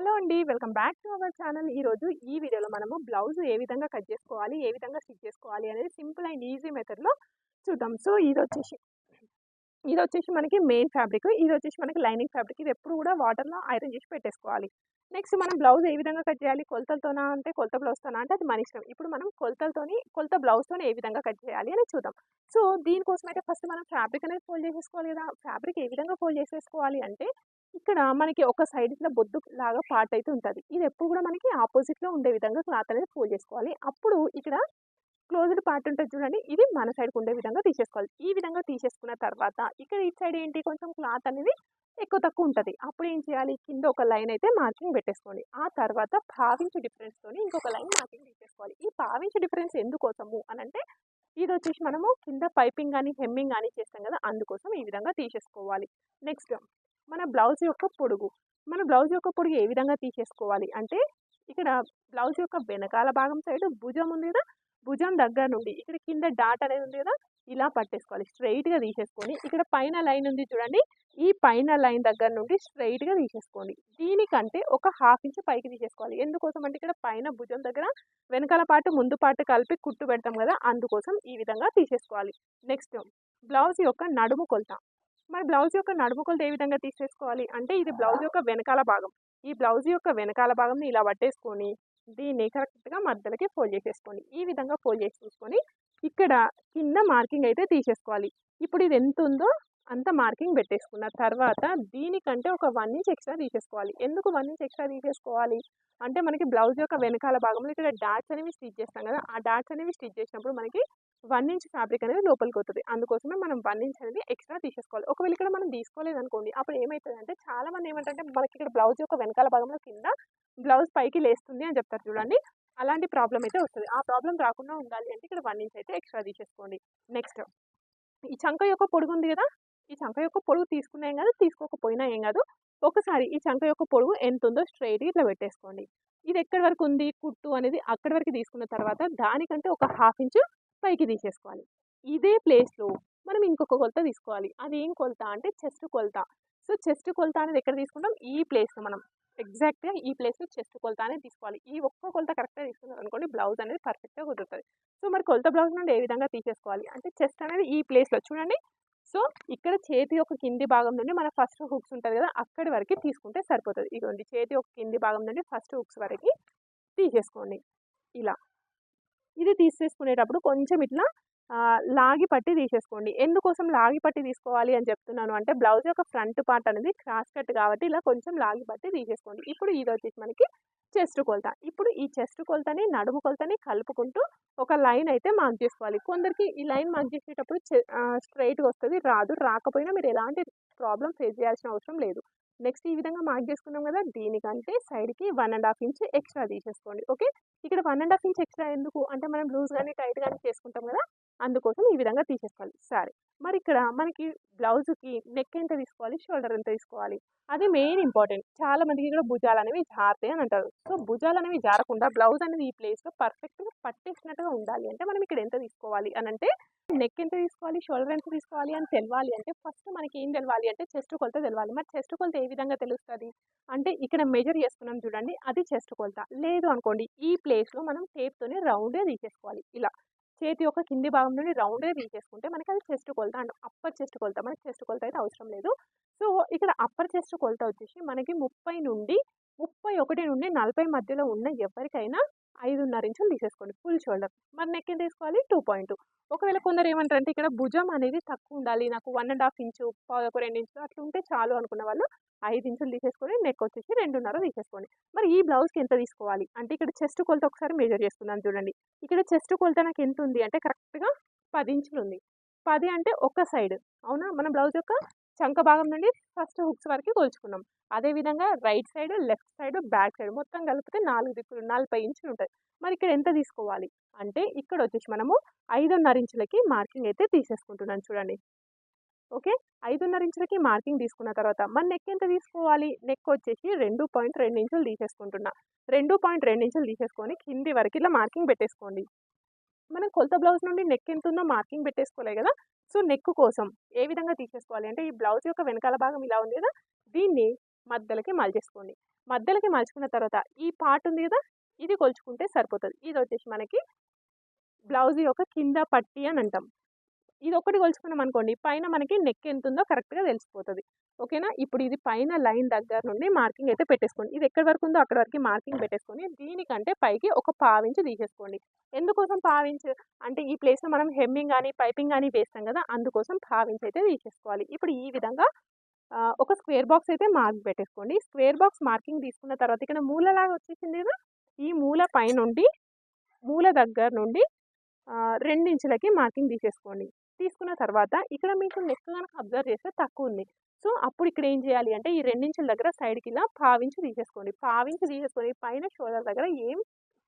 Hello అండి welcome back to our channel. ఈరోజు ఈ వీడియోలో మనము బ్లౌజ్ ఏ విధంగా కట్ చేసుకోవాలి ఏ విధంగా స్టిచ్ చేసుకోవాలి అనేది సింపుల్ అండ్ ఈజీ మెథడ్లో చూద్దాం. సో ఇది వచ్చేసి ఇది వచ్చేసి మనకి మెయిన్ ఫ్యాబ్రిక్ ఇది వచ్చేసి మనకి లైనింగ్ ఫ్యాబ్రిక్ ఇది ఎప్పుడు కూడా వాటర్లో ఐరన్ చేసి పెట్టేసుకోవాలి. నెక్స్ట్ మనం బ్లౌజ్ ఏ విధంగా కట్ చేయాలి? కొలతలతోనా అంటే కొలత బ్లౌజ్తోనా అంటే అది మన ఇష్టం. ఇప్పుడు మనం కొలతలతోని కొలత బ్లౌజ్తోని ఏ విధంగా కట్ చేయాలి అని చూద్దాం. సో దీనికోసం అయితే ఫస్ట్ మనం ఫ్యాబ్రిక్ అనేది ఫోల్డ్ చేసేసుకోవాలి కదా. ఫ్యాబ్రిక్ ఏ విధంగా ఫోల్డ్ చేసేసుకోవాలి అంటే ఇక్కడ మనకి ఒక సైడ్ ఇట్లా బొద్దు లాగా పార్ట్ అయితే ఉంటుంది. ఇది ఎప్పుడు కూడా మనకి ఆపోజిట్లో ఉండే విధంగా క్లాత్ అనేది ఫోల్డ్ చేసుకోవాలి. అప్పుడు ఇక్కడ క్లోజ్డ్ పార్ట్ ఉంటుంది చూడండి. ఇది మన సైడ్కి ఉండే విధంగా తీసేసుకోవాలి. ఈ విధంగా తీసేసుకున్న తర్వాత ఇక్కడ ఇటు సైడ్ ఏంటి? కొంచెం క్లాత్ అనేది ఎక్కువ తక్కువ ఉంటుంది. అప్పుడు ఏం చేయాలి? కింద ఒక లైన్ అయితే మార్కింగ్ పెట్టేసుకోండి. ఆ తర్వాత పావించు డిఫరెన్స్తో ఇంకొక లైన్ మార్కింగ్ తీసేసుకోవాలి. ఈ పావించు డిఫరెన్స్ ఎందుకోసము అని అంటే ఇది వచ్చేసి మనము కింద పైపింగ్ కానీ హెమ్మింగ్ కానీ చేస్తాం కదా అందుకోసం ఈ విధంగా తీసేసుకోవాలి. నెక్స్ట్ మన బ్లౌజ్ యొక్క పొడుగు. మన బ్లౌజ్ యొక్క పొడుగు ఏ విధంగా తీసేసుకోవాలి అంటే ఇక్కడ బ్లౌజ్ యొక్క వెనకాల భాగం సైడ్ భుజం ఉంది కదా భుజం దగ్గర నుండి ఇక్కడ కింద డాట్ అనేది ఉంది కదా ఇలా పట్టేసుకోవాలి. స్ట్రైట్గా తీసేసుకొని ఇక్కడ పైన లైన్ ఉంది చూడండి ఈ పైన లైన్ దగ్గర నుండి స్ట్రైట్గా తీసేసుకోండి. దీనికంటే ఒక హాఫ్ ఇంచ్ పైకి తీసేసుకోవాలి. ఎందుకోసం అంటే ఇక్కడ పైన భుజం దగ్గర వెనకాల పాటు ముందు పాటు కలిపి కుట్టు పెడతాం కదా అందుకోసం ఈ విధంగా తీసేసుకోవాలి. నెక్స్ట్ బ్లౌజ్ యొక్క నడుము కొలత. మరి బ్లౌజ్ యొక్క నడుము కొలత ఏ విధంగా తీసేసుకోవాలి? అంటే ఇది బ్లౌజ్ యొక్క వెనకాల భాగం. ఈ బ్లౌజ్ యొక్క వెనకాల భాగంని ఇలా పట్టేసుకొని దీన్ని కరెక్ట్గా మధ్యలోకి ఫోల్డ్ చేసేసుకోండి. ఈ విధంగా ఫోల్డ్ చేసి చూసుకొని ఇక్కడ కింద మార్కింగ్ అయితే తీసేసుకోవాలి. ఇప్పుడు ఇది ఎంత ఉందో అంత మార్కింగ్ పెట్టేసుకున్న తర్వాత దీనికంటే ఒక వన్ ఇంచ్ ఎక్స్ట్రా తీసేసుకోవాలి. ఎందుకు వన్ ఇంచ్ ఎక్స్ట్రా తీసేసుకోవాలి? అంటే మనకి బ్లౌజ్ యొక్క వెనకాల భాగంలో ఇక్కడ డాట్స్ అనేవి స్టిచ్ చేస్తాం కదా ఆ డాట్స్ అనేవి స్టిచ్ చేసినప్పుడు మనకి వన్ ఇంచ్ ఫ్యాబ్రిక్ అనేది లోపలికి వస్తుంది అందుకోసమే మనం వన్ ఇంచ్ అనేది ఎక్స్ట్రా తీసేసుకోవాలి. ఒకవేళ ఇక్కడ మనం తీసుకోలేదు అనుకోండి అప్పుడు ఏమవుతుంది అంటే చాలా మంది ఏమంటే మనకి ఇక్కడ బ్లౌజ్ యొక్క వెనకాల భాగంలో కింద బ్లౌజ్ పైకి లేస్తుంది అని చెప్తారు చూడండి. అలాంటి ప్రాబ్లం అయితే వస్తుంది ఆ ప్రాబ్లం రాకుండా ఉండాలి అంటే ఇక్కడ వన్ ఇంచ్ అయితే ఎక్స్ట్రా తీసేసుకోండి. నెక్స్ట్ ఈ చంక యొక్క పొడుగు ఉంది కదా? ఈ చంక యొక్క పొడుగు తీసుకున్నా ఏం కాదు తీసుకోకపోయినా ఏం కాదు. ఒకసారి ఈ చంక యొక్క పొడుగు ఎంత ఉందో స్ట్రైట్ ఇట్లా పెట్టేసుకోండి. ఇది ఎక్కడి వరకు ఉంది? కుట్టు అనేది అక్కడి వరకు తీసుకున్న తర్వాత దానికంటే ఒక హాఫ్ ఇంచ్ పైకి తీసేసుకోవాలి. ఇదే ప్లేస్లో మనం ఇంకొక కొలత తీసుకోవాలి. అది ఏం కొలత అంటే చెస్ట్ కొలత. సో చెస్ట్ కొలత అనేది ఎక్కడ తీసుకుంటాం? ఈ ప్లేస్లో మనం. ఎగ్జాక్ట్గా ఈ ప్లేస్లో చెస్ట్ కొలత అనేది తీసుకోవాలి. ఈ ఒక్క కొలత కరెక్ట్గా తీసుకున్నారు అనుకోండి బ్లౌజ్ అనేది పర్ఫెక్ట్గా కుదురుతుంది. సో మరి కొలత బ్లౌజ్ నుండి ఏ విధంగా తీసేసుకోవాలి? అంటే చెస్ట్ అనేది ఈ ప్లేస్లో చూడండి. సో ఇక్కడ చేతి యొక్క కింది భాగం నుండి మన ఫస్ట్ హుక్స్ ఉంటుంది కదా అక్కడి వరకు తీసుకుంటే సరిపోతుంది. ఇదిగోండి చేతి యొక్క కింది భాగం నుండి ఫస్ట్ హుక్స్ వరకు తీసేసుకోండి. ఇలా. ఇది తీసేసుకునేటప్పుడు కొంచెం ఇట్లా లాగి పట్టి తీసేసుకోండి. ఎందుకోసం లాగి పట్టి తీసుకోవాలి అని చెప్తున్నాను అంటే బ్లౌజ్ యొక్క ఫ్రంట్ పార్ట్ అనేది క్రాస్ కట్ కాబట్టి ఇలా కొంచెం లాగి పట్టి తీసేసుకోండి. ఇప్పుడు ఇది వచ్చేసి మనకి చెస్ట్ కొలత. ఇప్పుడు ఈ చెస్ట్ కొలతని నడుము కొలతని కలుపుకుంటూ ఒక లైన్ అయితే మార్క్ చేసుకోవాలి. కొందరికి ఈ లైన్ మార్క్ చేసేటప్పుడు స్ట్రైట్గా వస్తుంది రాదు. రాకపోయినా మీరు ఎలాంటి ప్రాబ్లం ఫేస్ చేయాల్సిన అవసరం లేదు. నెక్స్ట్ ఈ విధంగా మార్క్ చేసుకున్నాం కదా దీనికంటే సైడ్కి one and half inch extra తీసేసుకోండి. ఓకే? ఇక్కడ one and half inch extra ఎందుకు? అంటే మనం లూజ్ కానీ టైట్ కానీ చేసుకుంటాం కదా అందుకోసం ఈ విధంగా తీసేసుకోవాలి. సరే మరి ఇక్కడ మనకి బ్లౌజ్కి నెక్ ఎంత తీసుకోవాలి? షోల్డర్ ఎంత తీసుకోవాలి? అది మెయిన్ ఇంపార్టెంట్. చాలా మందికి ఇక్కడ భుజాలు అనేవి జారుతాయి అని అంటారు. సో భుజాలు అనేవి జారకుండా బ్లౌజ్ అనేది ఈ ప్లేస్లో పర్ఫెక్ట్గా పట్టేసినట్టుగా ఉండాలి. అంటే మనం ఇక్కడ ఎంత తీసుకోవాలి అని అంటే నెక్ ఎంత తీసుకోవాలి? షోల్డర్ ఎంత తీసుకోవాలి అని తెలవాలి అంటే ఫస్ట్ మనకి ఏం తెలవాలి అంటే చెస్ట్ కొలత తెలవాలి. మరి చెస్ట్ కొలత ఏ విధంగా తెలుస్తుంది? అంటే ఇక్కడ మెజర్ చేసుకున్నాం చూడండి అది చెస్ట్ కొలత. లేదు అనుకోండి ఈ ప్లేస్లో మనం టేప్తోనే రౌండే తీసేసుకోవాలి. ఇలా. చేతి యొక్క కింది భాగం నుండి రౌండ్గా తీసేసుకుంటే మనకి అది చెస్ట్ కొలత అండ్ అప్పర్ చెస్ట్ కొలత మనకి చెస్ట్ కొలత అయితే అవసరం లేదు. సో ఇక్కడ అప్పర్ చెస్ట్ కొలత వచ్చేసి మనకి ముప్పై నుండి ముప్పై ఒకటి నుండి నలభై మధ్యలో ఉన్న ఎవరికైనా ఐదున్నర ఇంచులు తీసేసుకోండి ఫుల్ షోల్డర్ మరి నెక్ ఎంత తీసుకోవాలి? టూ పాయింట్ ఒకవేళ కొందరు ఏమంటారంటే ఇక్కడ భుజం అనేది తక్కువ ఉండాలి నాకు వన్ అండ్ హాఫ్ ఇంచు ఒక రెండు ఇంచులు అట్లా ఉంటే చాలు అనుకున్న వాళ్ళు ఐదు ఇంచులు తీసేసుకొని నెక్ వచ్చేసి రెండున్నర తీసేసుకోండి. మరి ఈ బ్లౌజ్కి ఎంత తీసుకోవాలి? అంటే ఇక్కడ చెస్ట్ కొలత ఒకసారి మెజర్ చేసుకుందాం చూడండి. ఇక్కడ చెస్ట్ కొలత నాకు ఎంత ఉంది? అంటే కరెక్ట్గా పది ఇంచులు ఉంది. పది అంటే ఒక సైడ్ అవునా? మన బ్లౌజ్ యొక్క చంక భాగం నుండి ఫస్ట్ హుక్స్ వరకు కొలుచుకున్నాం అదేవిధంగా right side left side back side మొత్తం కలిపితే నాలుగు దిక్కులు నలభై ఇంచులు ఉంటుంది మరి ఇక్కడ ఎంత తీసుకోవాలి? అంటే ఇక్కడ వచ్చేసి మనము ఐదున్నర ఇంచులకి మార్కింగ్ అయితే తీసేసుకుంటున్నాను చూడండి. ఓకే? ఐదున్నర ఇంచులకి మార్కింగ్ తీసుకున్న తర్వాత మన నెక్ ఎంత తీసుకోవాలి? నెక్ వచ్చేసి రెండు పాయింట్ రెండు ఇంచులు తీసేసుకుంటున్నా. రెండు పాయింట్ రెండు ఇంచులు తీసేసుకొని కింది వరకు ఇలా మార్కింగ్ పెట్టేసుకోండి. మనం కొలత బ్లౌజ్ నుండి నెక్ ఎంత ఉందో మార్కింగ్ పెట్టేసుకోలే కదా? సో నెక్ కోసం ఏ విధంగా తీసేసుకోవాలి? అంటే ఈ బ్లౌజ్ యొక్క వెనకాల భాగం ఇలా ఉంది కదా దీన్ని మధ్యలోకి మలిచేసుకోండి. మధ్యలోకి మలుచుకున్న తర్వాత ఈ పార్ట్ ఉంది కదా ఇది కొలుచుకుంటే సరిపోతుంది. ఇది వచ్చేసి మనకి బ్లౌజ్ యొక్క కింద పట్టి అని అంటాం. ఇది ఒకటి కొలుచుకున్నాం అనుకోండి పైన మనకి నెక్ ఎంత ఉందో కరెక్ట్గా తెలిసిపోతుంది. ఓకేనా? ఇప్పుడు ఇది పైన లైన్ దగ్గర నుండి మార్కింగ్ అయితే పెట్టేసుకోండి. ఇది ఎక్కడి వరకు ఉందో అక్కడ వరకు మార్కింగ్ పెట్టేసుకొని దీనికంటే పైకి ఒక పావించి తీసేసుకోండి. ఎందుకోసం పావించు? అంటే ఈ ప్లేస్లో మనం హెమ్మింగ్ కానీ పైపింగ్ కానీ వేస్తాం కదా అందుకోసం పావించి అయితే తీసేసుకోవాలి. ఇప్పుడు ఈ విధంగా ఒక స్క్వేర్ బాక్స్ అయితే మార్క్ పెట్టేసుకోండి. స్క్వేర్ బాక్స్ మార్కింగ్ తీసుకున్న తర్వాత ఇక్కడ మూలలాగా వచ్చేసింది కదా ఈ మూల పైనుండి మూల దగ్గర నుండి రెండించులకి మార్కింగ్ తీసేసుకోండి. తీసుకున్న తర్వాత ఇక్కడ మీకు నెక్ కనుక అబ్జర్వ్ చేస్తే తక్కువ ఉంది. సో అప్పుడు ఇక్కడ ఏం చేయాలి అంటే ఈ రెండించుల దగ్గర సైడ్కి ఇలా పావించి తీసేసుకోండి. పావించి తీసేసుకొని పైన షోల్డర్ దగ్గర ఏం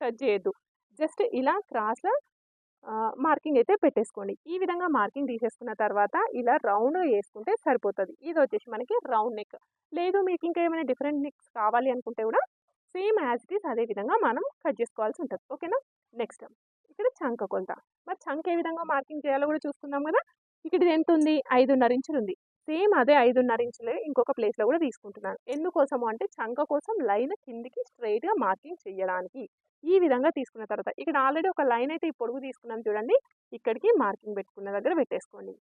టచ్ చేయొద్దు. జస్ట్ ఇలా క్రాస్లో మార్కింగ్ అయితే పెట్టేసుకోండి. ఈ విధంగా మార్కింగ్ తీసేసుకున్న తర్వాత ఇలా రౌండ్గా వేసుకుంటే సరిపోతుంది. ఇది వచ్చేసి మనకి రౌండ్ నెక్. లేదు మీకు ఇంకా ఏమైనా డిఫరెంట్ నెక్స్ కావాలి అనుకుంటే కూడా సేమ్ యాజ్ ఇట్ ఈస్ అదే విధంగా మనం కట్ చేసుకోవాల్సి ఉంటుంది. ఓకేనా? నెక్స్ట్ ఇక్కడ చంక కొలత మరి చంక ఏ విధంగా మార్కింగ్ చేయాలో కూడా చూసుకుందాం కదా. ఇక్కడ ఇది ఎంత ఉంది ఐదున్నర ఇంచులు ఉంది. సేమ్ అదే ఐదున్నర ఇంచులే ఇంకొక ప్లేస్లో కూడా తీసుకుంటున్నాను. ఎందుకోసము అంటే చంక కోసం లైన్ కిందికి స్ట్రైట్గా మార్కింగ్ చేయడానికి. ఈ విధంగా తీసుకున్న తర్వాత ఇక్కడ ఆల్రెడీ ఒక లైన్ అయితే ఈ పొడుగు తీసుకున్నాం చూడండి. ఇక్కడికి మార్కింగ్ పెట్టుకున్న దగ్గర పెట్టేసుకోండి.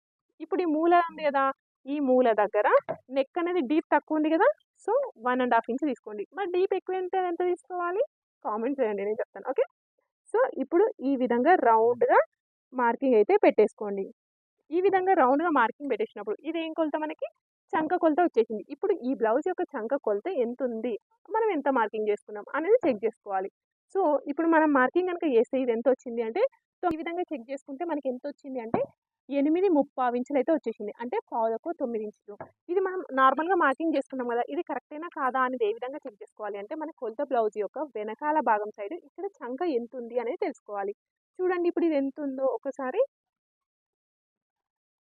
ఇప్పుడు ఈ మూల ఉంది కదా. ఈ మూల దగ్గర నెక్ అనేది డీప్ తక్కువ ఉంది కదా. So one and half inch తీసుకోండి. మరి డీప్ ఎక్కువ ఎంత ఎంత తీసుకోవాలి? కామెంట్ చేయండి నేను చెప్తాను. ఓకే సో ఇప్పుడు ఈ విధంగా రౌండ్గా మార్కింగ్ అయితే పెట్టేసుకోండి. ఈ విధంగా రౌండ్గా మార్కింగ్ పెట్టేసినప్పుడు ఇది ఏం కొలత మనకి? చంక కొలత వచ్చేసింది. ఇప్పుడు ఈ బ్లౌజ్ యొక్క చంక కొలత ఎంత ఉంది మనం ఎంత మార్కింగ్ చేసుకున్నాం? అనేది చెక్ చేసుకోవాలి. సో ఇప్పుడు మనం మార్కింగ్ కనుక చేస్తే ఇది ఎంత వచ్చింది అంటే సో ఈ విధంగా చెక్ చేసుకుంటే మనకి ఎంత వచ్చింది అంటే ఎనిమిది ముప్పావు ఇంచులు అయితే వచ్చేసింది. అంటే పావులకు తొమ్మిది ఇంచులు. ఇది మనం నార్మల్గా మార్కింగ్ చేసుకున్నాం కదా ఇది కరెక్టేనా కాదా అనేది ఏ విధంగా చెక్ చేసుకోవాలి అంటే మన కొలత బ్లౌజ్ యొక్క వెనకాల భాగం సైడ్ ఇక్కడ చంక ఎంత ఉంది అనేది తెలుసుకోవాలి. చూడండి ఇప్పుడు ఇది ఎంత ఉందో ఒకసారి.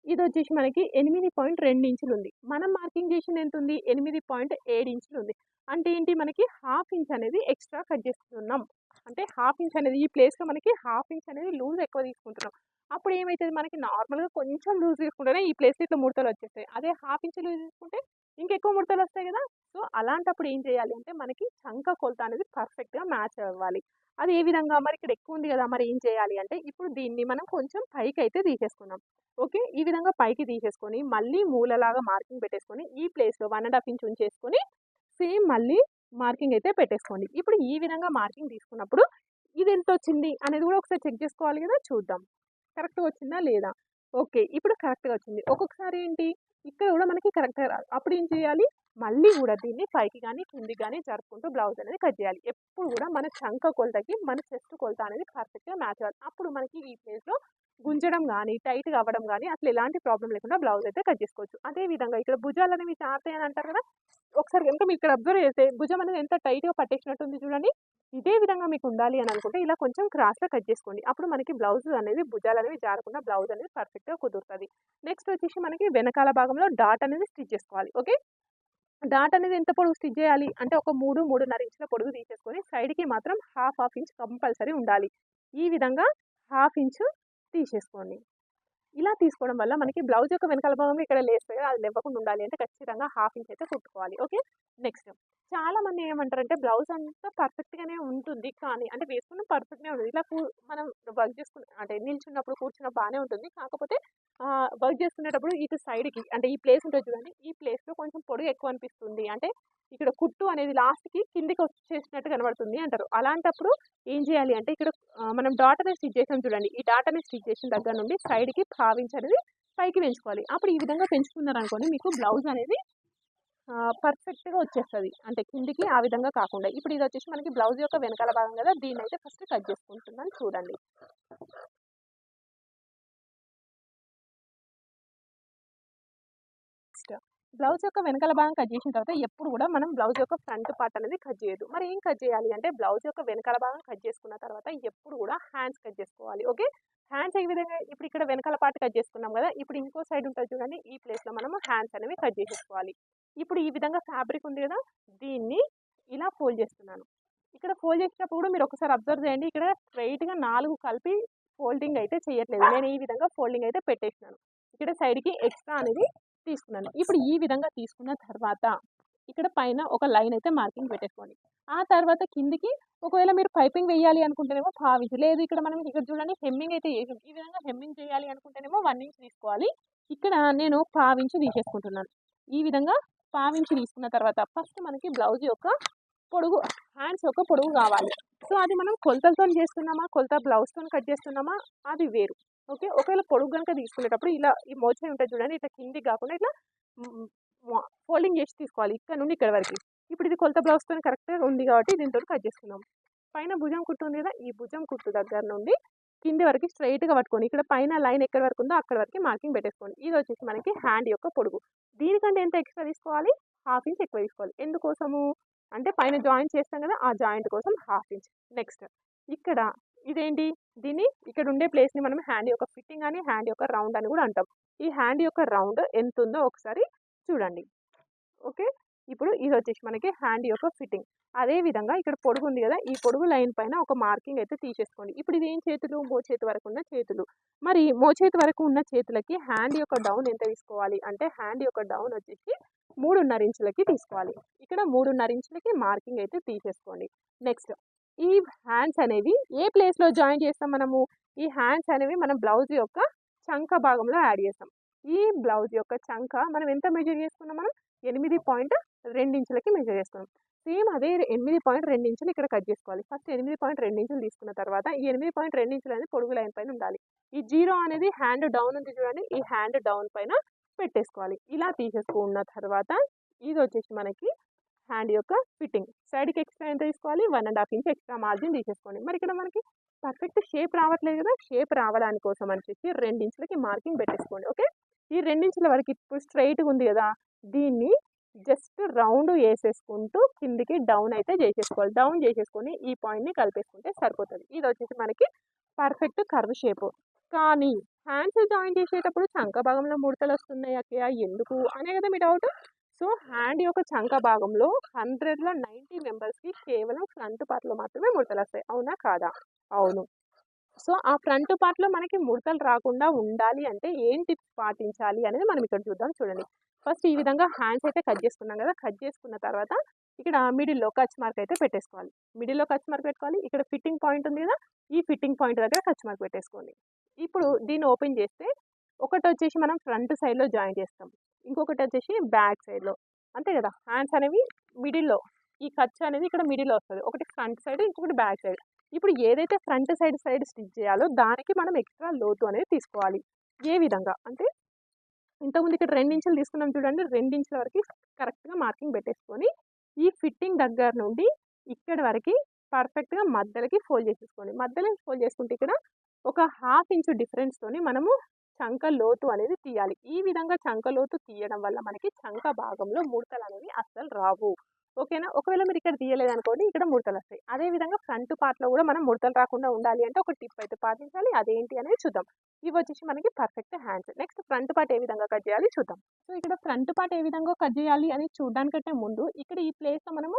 ఇది వచ్చేసి మనకి ఎనిమిది పాయింట్ రెండు ఇంచులు ఉంది. మనం మార్కింగ్ చేసింది ఎంత ఉంది? ఎనిమిది పాయింట్ ఏడు ఇంచులు ఉంది. అంటే ఏంటి? మనకి హాఫ్ ఇంచ్ అనేది ఎక్స్ట్రా కట్ చేస్తున్నాం అంటే హాఫ్ ఇంచ్ అనేది ఈ ప్లేస్లో మనకి హాఫ్ ఇంచ్ అనేది లూజ్ ఎక్కువ తీసుకుంటున్నాం. అప్పుడు ఏమవుతుంది మనకి నార్మల్గా కొంచెం లూజ్ తీసుకుంటేనే ఈ ప్లేస్లో ఇట్లా ముడతలు వచ్చేస్తాయి. అదే హాఫ్ ఇంచ్ లూజ్ తీసుకుంటే ఇంకెక్కువ ముడతలు వస్తాయి కదా! సో అలాంటప్పుడు ఏం చేయాలి అంటే మనకి చంక కొలత అనేది పర్ఫెక్ట్గా మ్యాచ్ అవ్వాలి. అది ఏ విధంగా? మరి ఇక్కడ ఎక్కువ ఉంది కదా! మరి ఏం చేయాలి అంటే ఇప్పుడు దీన్ని మనం కొంచెం పైకి అయితే తీసేసుకున్నాం ఓకే? ఈ విధంగా పైకి తీసేసుకొని మళ్ళీ మూలలాగా మార్కింగ్ పెట్టేసుకొని ఈ ప్లేస్లో వన్ అండ్ హాఫ్ ఇంచ్ ఉంచేసుకొని సేమ్ మళ్ళీ మార్కింగ్ అయితే పెట్టేసుకోండి. ఇప్పుడు ఈ విధంగా మార్కింగ్ తీసుకున్నప్పుడు ఇది ఎంత వచ్చింది అనేది కూడా ఒకసారి చెక్ చేసుకోవాలి కదా! చూద్దాం. కరెక్ట్గా వచ్చిందా లేదా? ఓకే. ఇప్పుడు కరెక్ట్గా వచ్చింది. ఒక్కొక్కసారి ఏంటి? ఇక్కడ కూడా మనకి కరెక్ట్గా రాదు. అప్పుడు ఏం చేయాలి? మళ్ళీ కూడా దీన్ని పైకి కానీ కిందికి కానీ జరుపుకుంటూ బ్లౌజ్ అనేది కట్ చేయాలి. ఎప్పుడు కూడా మన చంక కొలతకి మన చెస్ట్ కొలత అనేది పర్ఫెక్ట్గా మ్యాచ్ అవ్వాలి. అప్పుడు మనకి ఈ ప్లేస్లో గుంజడం కానీ టైట్గా అవ్వడం కానీ అసలు ఎలాంటి ప్రాబ్లం లేకుండా బ్లౌజ్ అయితే కట్ చేసుకోవచ్చు. అదే విధంగా ఇక్కడ భుజాలు అనేవి చాతాయి అని అంటారు కదా ఒకసారి కనుక మీరు ఇక్కడ అబ్జర్వ్ చేస్తే భుజం అనేది ఎంత టైట్గా పట్టేసినట్టు ఉంది చూడండి. ఇదే విధంగా మీకు ఉండాలి అని అనుకుంటే ఇలా కొంచెం క్రాస్లో కట్ చేసుకోండి. అప్పుడు మనకి బ్లౌజ్ అనేది భుజాలు అనేవి జారకుండా బ్లౌజ్ అనేది పర్ఫెక్ట్గా కుదురుతుంది. నెక్స్ట్ వచ్చేసి మనకి వెనకాల భాగంలో డాట్ అనేది స్టిచ్ చేసుకోవాలి. ఓకే డాట్ అనేది ఎంత పొడుగు స్టిచ్ చేయాలి? అంటే ఒక మూడు మూడున్నర ఇంచుల పొడుగు తీసేసుకొని సైడ్కి మాత్రం హాఫ్ హాఫ్ ఇంచ్ కంపల్సరీ ఉండాలి. ఈ విధంగా హాఫ్ ఇంచ్ తీసేసుకోండి. ఇలా తీసుకోవడం వల్ల మనకి బ్లౌజ్ యొక్క వెనకాల భాగం ఇక్కడ లేస్తే కదా అది లేవకుండా ఉండాలి అంటే ఖచ్చితంగా హాఫ్ ఇంచ్ అయితే కుట్టుకోవాలి. ఓకే? నెక్స్ట్ చాలా మంది ఏమంటారంటే బ్లౌజ్ అంతా పర్ఫెక్ట్గానే ఉంటుంది. కానీ అంటే వేసుకున్న పర్ఫెక్ట్గానే ఉంటుంది. ఇలా కూ- మనం వర్క్ చేసుకున్న అంటే నిల్చున్నప్పుడు కూర్చున్న బాగానే ఉంటుంది. కాకపోతే వర్క్ చేసుకునేటప్పుడు ఇటు సైడ్కి అంటే ఈ ప్లేస్ ఉంటుంది చూడండి ఈ ప్లేస్లో కొంచెం పొడుగు ఎక్కువ అనిపిస్తుంది. అంటే ఇక్కడ కుట్టు అనేది లాస్ట్కి కిందికి వచ్చేసినట్టు కనబడుతుంది అంటారు. అలాంటప్పుడు ఏం చేయాలి అంటే ఇక్కడ మనం డాట్ అనేది స్టిచ్ చేసాం చూడండి. ఈ డాట్ అనేది స్టిచ్ చేసిన దగ్గర నుండి సైడ్కి భావించి అనేది పైకి పెంచుకోవాలి. అప్పుడు ఈ విధంగా పెంచుకున్నారు అనుకోండి మీకు బ్లౌజ్ అనేది పర్ఫెక్ట్గా వచ్చేస్తుంది. అంటే కిందికి ఆ విధంగా కాకుండా. ఇప్పుడు ఇది వచ్చేసి మనకి బ్లౌజ్ యొక్క వెనకాల భాగం కదా దీన్ని అయితే ఫస్ట్ కట్ చేసుకుంటున్నాను చూడండి. బ్లౌజ్ యొక్క వెనకాల భాగం కట్ చేసిన తర్వాత ఎప్పుడు కూడా మనం బ్లౌజ్ యొక్క ఫ్రంట్ పార్ట్ అనేది కట్ చేయదు మరి ఏం కట్ చేయాలి అంటే బ్లౌజ్ యొక్క వెనకాల భాగం కట్ చేసుకున్న తర్వాత ఎప్పుడు కూడా హ్యాండ్స్ కట్ చేసుకోవాలి. ఓకే హ్యాండ్స్ ఏ విధంగా ఇప్పుడు ఇక్కడ వెనకాల పార్ట్ కట్ చేసుకున్నాం కదా ఇప్పుడు ఇంకో సైడ్ ఉంటుంది చూడండి. ఈ ప్లేస్లో మనం హ్యాండ్స్ అనేవి కట్ చేసేసుకోవాలి. ఇప్పుడు ఈ విధంగా ఫ్యాబ్రిక్ ఉంది కదా దీన్ని ఇలా ఫోల్డ్ చేస్తున్నాను. ఇక్కడ ఫోల్డ్ చేసినప్పుడు కూడా మీరు ఒకసారి అబ్జర్వ్ చేయండి. ఇక్కడ స్ట్రైట్గా నాలుగు కలిపి ఫోల్డింగ్ అయితే చేయట్లేదు. నేను ఈ విధంగా ఫోల్డింగ్ అయితే పెట్టేసినాను. ఇక్కడ సైడ్కి ఎక్స్ట్రా అనేది తీసుకున్నాను. ఇప్పుడు ఈ విధంగా తీసుకున్న తర్వాత ఇక్కడ పైన ఒక లైన్ అయితే మార్కింగ్ పెట్టేసుకోండి. ఆ తర్వాత కిందికి ఒకవేళ మీరు పైపింగ్ వేయాలి అనుకుంటేనేమో పావించి లేదు ఇక్కడ మనం ఇక్కడ చూడండి హెమ్మింగ్ అయితే చేసాం ఈ విధంగా హెమ్మింగ్ చేయాలి అనుకుంటేనేమో వన్ ఇంచ్ తీసుకోవాలి. ఇక్కడ నేను పావించి తీసేసుకుంటున్నాను. ఈ విధంగా పావించి తీసుకున్న తర్వాత ఫస్ట్ మనకి బ్లౌజ్ యొక్క పొడుగు హ్యాండ్స్ యొక్క పొడుగు కావాలి. సో అది మనం కొలతలతో చేస్తున్నామా కొలత బ్లౌజ్తో కట్ చేస్తున్నామా అది వేరు. ఓకే? ఒకవేళ పొడుగు కనుక తీసుకునేటప్పుడు ఇలా ఈ మోచే ఉంటుంది చూడండి ఇట్లా కిందికి కాకుండా ఇట్లా ఫోల్డింగ్ చేసి తీసుకోవాలి ఇక్కడ నుండి ఇక్కడ వరకు. ఇప్పుడు ఇది కొలత బ్లౌజ్తో కరెక్ట్గా ఉంది కాబట్టి దీంతో కట్ చేసుకున్నాం పైన భుజం కుట్టు ఉంది కదా ఈ భుజం కుట్టు దగ్గర నుండి కింది వరకు స్ట్రైట్గా పట్టుకోండి. ఇక్కడ పైన లైన్ ఎక్కడి వరకు ఉందో అక్కడ వరకు మార్కింగ్ పెట్టేసుకోండి. ఇది వచ్చేసి మనకి హ్యాండ్ యొక్క పొడుగు. దీనికంటే ఎంత ఎక్స్ట్రా తీసుకోవాలి? హాఫ్ ఇంచ్ ఎక్కువ తీసుకోవాలి. ఎందుకోసము? అంటే పైన జాయింట్ చేస్తాం కదా ఆ జాయింట్ కోసం హాఫ్ ఇంచ్. నెక్స్ట్ ఇక్కడ ఇదేంటి? దీన్ని ఇక్కడ ఉండే ప్లేస్ని మనం హ్యాండ్ యొక్క ఫిట్టింగ్ అని హ్యాండ్ యొక్క రౌండ్ అని కూడా అంటాం. ఈ హ్యాండ్ యొక్క రౌండ్ ఎంత ఉందో ఒకసారి చూడండి. ఓకే? ఇప్పుడు ఇది వచ్చేసి మనకి హ్యాండ్ యొక్క ఫిట్టింగ్. అదే విధంగా ఇక్కడ పొడుగు ఉంది కదా ఈ పొడుగు లైన్ పైన ఒక మార్కింగ్ అయితే తీసేసుకోండి. ఇప్పుడు ఇది ఏం చేతులు? మోచేతి వరకు ఉన్న చేతులు. మరి మోచేతి వరకు ఉన్న చేతులకి హ్యాండ్ యొక్క డౌన్ ఎంత తీసుకోవాలి? అంటే హ్యాండ్ యొక్క డౌన్ వచ్చేసి మూడున్నర ఇంచులకి తీసుకోవాలి. ఇక్కడ మూడున్నర ఇంచులకి మార్కింగ్ అయితే తీసేసుకోండి. నెక్స్ట్ ఈ హ్యాండ్స్ అనేవి ఏ ప్లేస్లో జాయిన్ చేస్తాం మనము? ఈ హ్యాండ్స్ అనేవి మనం బ్లౌజ్ యొక్క చంక భాగంలో యాడ్ చేస్తాం. ఈ బ్లౌజ్ యొక్క చంక మనం ఎంత మెజర్ చేసుకున్నాం మనం? ఎనిమిది పాయింట్ రెండించులకి మెజర్ చేసుకున్నాం సేమ్ అదే ఎనిమిది పాయింట్ రెండు ఇంచులు ఇక్కడ కట్ చేసుకోవాలి. ఫస్ట్ ఎనిమిది పాయింట్ రెండు ఇంచులు తీసుకున్న తర్వాత ఈ ఎనిమిది పాయింట్ రెండు ఇంచులు అనేది పొడుగు లైన్ పైన ఉండాలి. ఈ జీరో అనేది హ్యాండ్ డౌన్ ఉంది చూడండి. ఈ హ్యాండ్ డౌన్ పైన పెట్టేసుకోవాలి. ఇలా తీసేసుకున్న తర్వాత ఇది వచ్చేసి మనకి హ్యాండ్ యొక్క ఫిట్టింగ్ సైడ్కి ఎక్స్ట్రా ఎంత తీసుకోవాలి? One and half inch extra margin తీసేసుకోండి. మరి ఇక్కడ మనకి పర్ఫెక్ట్ షేప్ రావట్లేదు కదా. షేప్ రావడానికి కోసం అని చెప్పి రెండు ఇంచులకి మార్కింగ్ పెట్టేసుకోండి. ఓకే ఈ రెండించుల వరకు ఇప్పుడు స్ట్రైట్గా ఉంది కదా. దీన్ని జస్ట్ రౌండ్ వేసేసుకుంటూ కిందికి డౌన్ అయితే చేసేసుకోవాలి. డౌన్ చేసేసుకొని ఈ పాయింట్ని కలిపేసుకుంటే సరిపోతుంది. ఇది వచ్చేసి మనకి పర్ఫెక్ట్ కర్వ్ షేప్ కానీ హ్యాండ్స్ జాయిన్ చేసేటప్పుడు చంక భాగంలో ముడతలు వస్తున్నాయి అక్కయ్య. ఎందుకు? అనే కదా మీ డౌట్ సో హ్యాండ్ యొక్క చంక భాగంలో హండ్రెడ్లో నైంటీ మెంబర్స్కి కేవలం ఫ్రంట్ పార్ట్లో మాత్రమే ముడతలు వస్తాయి. అవునా? కాదా? అవును. సో ఆ ఫ్రంట్ పార్ట్లో మనకి ముడతలు రాకుండా ఉండాలి అంటే ఏం టిప్స్ పాటించాలి అనేది మనం ఇక్కడ చూద్దాం. చూడండి. ఫస్ట్ ఈ విధంగా హ్యాండ్స్ అయితే కట్ చేసుకున్నాం కదా కట్ చేసుకున్న తర్వాత ఇక్కడ మిడిల్లో కచ్ మార్క్ అయితే పెట్టేసుకోవాలి. మిడిల్లో కచ్ మార్క్ పెట్టుకోవాలి ఇక్కడ ఫిట్టింగ్ పాయింట్ ఉంది కదా ఈ ఫిట్టింగ్ పాయింట్ దగ్గర కచ్ మార్క్ పెట్టేసుకోండి. ఇప్పుడు దీన్ని ఓపెన్ చేస్తే ఒకటి వచ్చేసి మనం ఫ్రంట్ సైడ్లో జాయిన్ చేస్తాం ఇంకొకటి వచ్చేసి బ్యాక్ సైడ్లో. అంతే కదా హ్యాండ్స్ అనేవి మిడిల్లో ఈ ఖర్చు అనేది ఇక్కడ మిడిల్లో వస్తుంది ఒకటి ఫ్రంట్ సైడ్ ఇంకొకటి బ్యాక్ సైడ్. ఇప్పుడు ఏదైతే ఫ్రంట్ సైడ్ సైడ్ స్టిచ్ చేయాలో దానికి మనం ఎక్స్ట్రా లోతు అనేది తీసుకోవాలి ఏ విధంగా? అంటే ఇంతకుముందు ఇక్కడ రెండించులు తీసుకున్నాం చూడండి రెండించుల వరకు కరెక్ట్గా మార్కింగ్ పెట్టేసుకొని ఈ ఫిట్టింగ్ దగ్గర నుండి ఇక్కడ వరకు పర్ఫెక్ట్గా మధ్యలోకి ఫోల్డ్ చేసేసుకోండి. మధ్యలో ఫోల్డ్ చేసుకుంటే ఇక్కడ ఒక హాఫ్ ఇంచు డిఫరెన్స్తోని మనము చంక లోతు అనేది తీయాలి. ఈ విధంగా చంక లోతు తీయడం వల్ల మనకి చంక భాగంలో ముడతలు అనేవి అస్సలు రావు. ఓకేనా? ఒకవేళ మీరు ఇక్కడ తీయలేదు అనుకోండి ఇక్కడ ముడతలు వస్తాయి. అదే విధంగా ఫ్రంట్ పార్ట్లో కూడా మనం ముడతలు రాకుండా ఉండాలి అంటే ఒక టిప్ అయితే పాటించాలి. అదేంటి అనేది చూద్దాం. ఇవి వచ్చేసి మనకి perfect hands next front part ఏ విధంగా కట్ చేయాలి చూద్దాం. సో ఇక్కడ ఫ్రంట్ పార్ట్ ఏ విధంగా కట్ చేయాలి అని చూడడానికంటే ముందు ఇక్కడ ఈ ప్లేస్లో మనము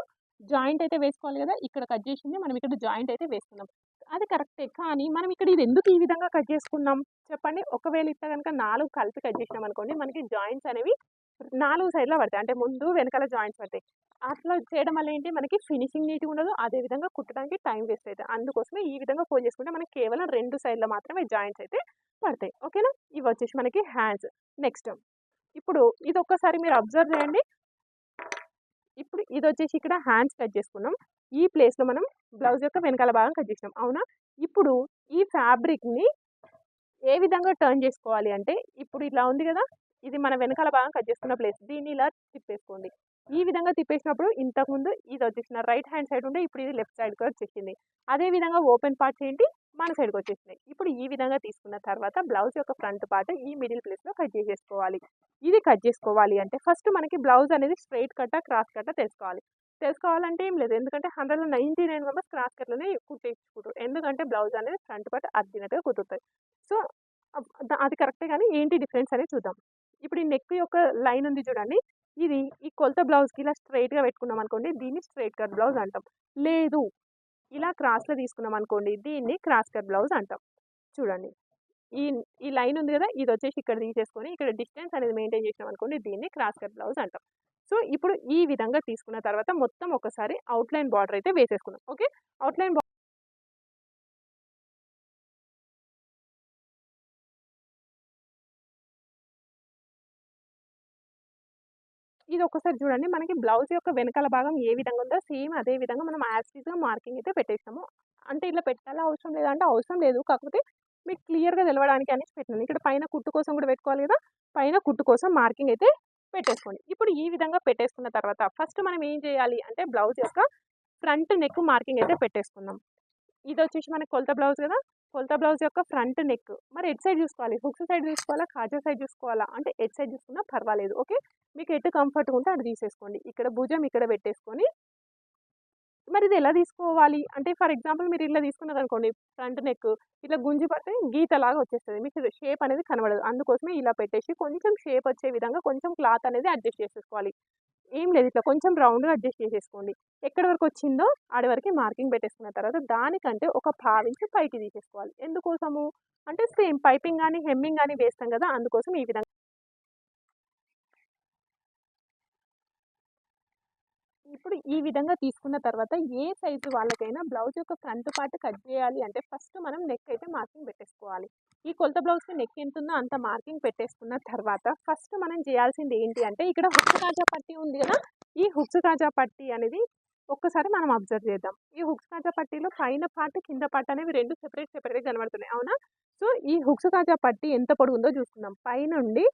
జాయింట్ అయితే వేసుకోవాలి కదా? ఇక్కడ కట్ చేసింది మనం ఇక్కడ జాయింట్ అయితే వేసుకున్నాం అది కరెక్టే కానీ మనం ఇక్కడ ఇది ఎందుకు ఈ విధంగా కట్ చేసుకున్నాం? చెప్పండి. ఒకవేళ ఇక్కడ కనుక నాలుగు కలిపి కట్ చేసినాం అనుకోండి మనకి జాయింట్స్ అనేవి నాలుగు సైడ్లో పడతాయి. అంటే ముందు వెనకాల జాయింట్స్ పడతాయి. అట్లా చేయడం వల్ల ఏంటి? మనకి ఫినిషింగ్ నీట్గా ఉండదు. అదే విధంగా కుట్టడానికి టైం వేస్ట్ అవుతుంది అందుకోసమే ఈ విధంగా ఫోల్డ్ చేసుకుంటే మనకి కేవలం రెండు సైడ్లో మాత్రమే జాయింట్స్ అయితే పడతాయి. ఓకేనా? ఇవి వచ్చేసి మనకి హ్యాండ్స్. నెక్స్ట్ ఇప్పుడు ఇది ఒక్కసారి మీరు అబ్జర్వ్ చేయండి. ఇప్పుడు ఇది వచ్చేసి ఇక్కడ హ్యాండ్స్ కట్ చేసుకున్నాం. ఈ ప్లేస్లో మనం బ్లౌజ్ యొక్క వెనకాల భాగం కట్ చేసినాం. అవునా? ఇప్పుడు ఈ ఫ్యాబ్రిక్ని ఏ విధంగా టర్న్ చేసుకోవాలి అంటే ఇప్పుడు ఇట్లా ఉంది కదా ఇది మన వెనకాల భాగం కట్ చేసుకున్న ప్లేస్ దీన్ని ఇలా తిప్పేసుకోండి. ఈ విధంగా తిప్పేసినప్పుడు ఇంతకుముందు ఇది వచ్చేసిన రైట్ హ్యాండ్ సైడ్ ఉండే ఇప్పుడు ఇది లెఫ్ట్ సైడ్కి వచ్చేసింది. అదే విధంగా ఓపెన్ పార్ట్స్ ఏంటి మన సైడ్కి వచ్చేసినాయి. ఇప్పుడు ఈ విధంగా తీసుకున్న తర్వాత బ్లౌజ్ యొక్క ఫ్రంట్ పార్ట్ ఈ మిడిల్ ప్లేస్లో కట్ చేసేసుకోవాలి. ఇది కట్ చేసుకోవాలి అంటే ఫస్ట్ మనకి బ్లౌజ్ అనేది స్ట్రైట్ కట్ట క్రాస్ కట్ట తెలుసుకోవాలి తెలుసుకోవాలంటే ఏం లేదు. ఎందుకంటే హండ్రెడ్లో నైంటీ నైన్ మెంబర్స్ క్రాస్ కట్లనే కుట్టించుకుంటారు ఎందుకంటే బ్లౌజ్ అనేది ఫ్రంట్ పార్ట్ అర్జినట్గా కుదురుతుంది సో అది కరెక్టే కానీ ఏంటి డిఫరెన్స్ అనేది చూద్దాం. ఇప్పుడు ఈ నెక్ యొక్క లైన్ ఉంది చూడండి. ఇది ఈ కొలత బ్లౌజ్కి ఇలా స్ట్రైట్గా పెట్టుకున్నాం అనుకోండి దీన్ని స్ట్రైట్ కట్ బ్లౌజ్ అంటాం. లేదు ఇలా క్రాస్లో తీసుకున్నాం అనుకోండి దీన్ని క్రాస్ కట్ బ్లౌజ్ అంటాం. చూడండి. ఈ ఈ లైన్ ఉంది కదా ఇది వచ్చేసి ఇక్కడ తీసేసుకొని ఇక్కడ డిస్టెన్స్ అనేది మెయింటైన్ చేసినాం అనుకోండి దీన్ని క్రాస్ కట్ బ్లౌజ్ అంటాం. సో ఇప్పుడు ఈ విధంగా తీసుకున్న తర్వాత మొత్తం ఒకసారి అవుట్లైన్ బార్డర్ అయితే వేసేసుకున్నాం ఓకే? అవుట్లైన్ ఇది ఒకసారి చూడండి. మనకి బ్లౌజ్ యొక్క వెనకాల భాగం ఏ విధంగా ఉందో సేమ్ అదే విధంగా మనం యాస్టీస్గా మార్కింగ్ అయితే పెట్టేసాము అంటే ఇలా పెట్టాలా అవసరం లేదంటే అవసరం లేదు. కాకపోతే మీకు క్లియర్గా తెలవడానికి అనేసి పెట్టినాను. ఇక్కడ పైన కుట్టు కోసం కూడా పెట్టుకోవాలి కదా. పైన కుట్టు కోసం మార్కింగ్ అయితే పెట్టేసుకోండి. ఇప్పుడు ఈ విధంగా పెట్టేసుకున్న తర్వాత ఫస్ట్ మనం ఏం చేయాలి అంటే బ్లౌజ్ యొక్క ఫ్రంట్ నెక్ మార్కింగ్ అయితే పెట్టేసుకుందాం. ఇది వచ్చేసి మనకి కొలత బ్లౌజ్ కదా. కొలత బ్లౌజ్ యొక్క ఫ్రంట్ నెక్. మరి ఎడ్ సైడ్ చూసుకోవాలి? హుక్స్ సైడ్ చూసుకోవాలా? కాజా సైడ్ చూసుకోవాలా? అంటే ఎడ్ సైడ్ చూసుకున్నా పర్వాలేదు. ఓకే? మీకు ఎటు కంఫర్ట్గా ఉంటే అటు తీసేసుకోండి. ఇక్కడ భుజం ఇక్కడ పెట్టేసుకొని మరి ఇది ఎలా తీసుకోవాలి? అంటే ఫర్ ఎగ్జాంపుల్ మీరు ఇలా తీసుకున్నారు అనుకోండి ఫ్రంట్ నెక్. ఇట్లా గుంజి పడితే గీతలాగా వచ్చేస్తుంది. మీకు షేప్ అనేది కనబడదు. అందుకోసమే ఇలా పెట్టేసి కొంచెం షేప్ వచ్చే విధంగా కొంచెం క్లాత్ అనేది అడ్జస్ట్ చేసేసుకోవాలి. ఏం లేదు. ఇట్లా కొంచెం రౌండ్గా అడ్జస్ట్ చేసేసుకోండి. ఎక్కడి వరకు వచ్చిందో ఆడి వరకు మార్కింగ్ పెట్టేసుకున్న తర్వాత దానికంటే ఒక పావించి పైకి తీసేసుకోవాలి. ఎందుకోసము? అంటే సేమ్ పైపింగ్ కానీ హెమ్మింగ్ కానీ వేస్తాం కదా అందుకోసం ఈ విధంగా ఇప్పుడు ఈ విధంగా తీసుకున్న తర్వాత ఏ సైజు వాళ్ళకైనా బ్లౌజ్ యొక్క ఫ్రంట్ పార్ట్ కట్ చేయాలి అంటే ఫస్ట్ మనం నెక్ అయితే మార్కింగ్ పెట్టేసుకోవాలి. ఈ కొలత బ్లౌజ్కి నెక్ ఎంత ఉందో అంత మార్కింగ్ పెట్టేసుకున్న తర్వాత ఫస్ట్ మనం చేయాల్సింది ఏంటి అంటే ఇక్కడ హుక్స్ కాజా పట్టి ఉంది కదా ఈ హుక్స్ కాజా పట్టి అనేది ఒక్కసారి మనం అబ్జర్వ్ చేద్దాం. ఈ హుక్స్ కాజా పట్టీలో పైన పార్ట్ కింద పార్ట్ అనేవి రెండు సెపరేట్ సెపరేట్గా కనబడుతున్నాయి. అవునా? సో ఈ హుక్స్ కాజా పట్టి ఎంత పొడుగుందో చూసుకుందాం. పైనుండి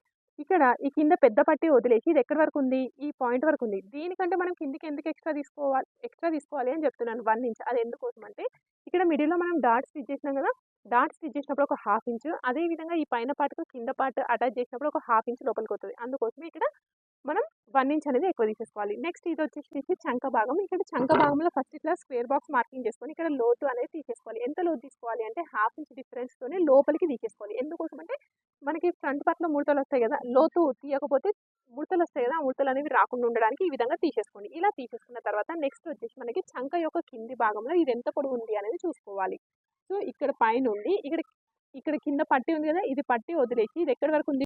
ఇక్కడ ఈ కింద పెద్ద పట్టి వదిలేసి ఇది ఎక్కడి వరకు ఉంది? ఈ పాయింట్ వరకు ఉంది. దీనికంటే మనం కిందికి ఎందుకు ఎక్స్ట్రా తీసుకోవాలి? ఎక్స్ట్రా తీసుకోవాలి అని చెప్తున్నాను వన్ ఇంచ్. అది ఎందుకోసం అంటే ఇక్కడ మిడిల్లో మనం డాట్ స్టిచ్ చేసినాం కదా? డాట్ స్టిచ్ చేసినప్పుడు ఒక హాఫ్ ఇంచ్. అదేవిధంగా ఈ పైన పార్ట్కు కింద పార్ట్ అటాచ్ చేసినప్పుడు ఒక హాఫ్ ఇంచ్ లోపలికి వస్తుంది. అందుకోసమే ఇక్కడ మనం వన్ ఇంచ్ అనేది ఎక్కువ తీసేసుకోవాలి. నెక్స్ట్ ఇది వచ్చేసి చంక భాగం. ఇక్కడ చంక భాగంలో ఫస్ట్ ఇట్లా స్క్వేర్ బాక్స్ మార్కింగ్ చేసుకొని ఇక్కడ లోతు అనేది తీసేసుకోవాలి. ఎంత లోతు తీసుకోవాలి అంటే హాఫ్ ఇంచ్ డిఫరెన్స్తోనే లోపలికి తీసేసుకోవాలి. ఎందుకోసం అంటే మనకి ఫ్రంట్ పార్ట్లో ముడతలు వస్తాయి కదా లోతు తీయకపోతే ముడతలు వస్తాయి కదా ఆ ముడతలు అనేవి రాకుండా ఉండడానికి ఈ విధంగా తీసేసుకోండి. ఇలా తీసేసుకున్న తర్వాత నెక్స్ట్ వచ్చేసి మనకి చంక యొక్క కింది భాగంలో ఇది ఎంత పొడవు ఉంది అనేది చూసుకోవాలి. సో ఇక్కడ పైన ఉండి ఇక్కడ ఇక్కడ కింద పట్టి ఉంది కదా ఇది పట్టి వదిలేసి ఇది ఎక్కడి వరకు ఉంది?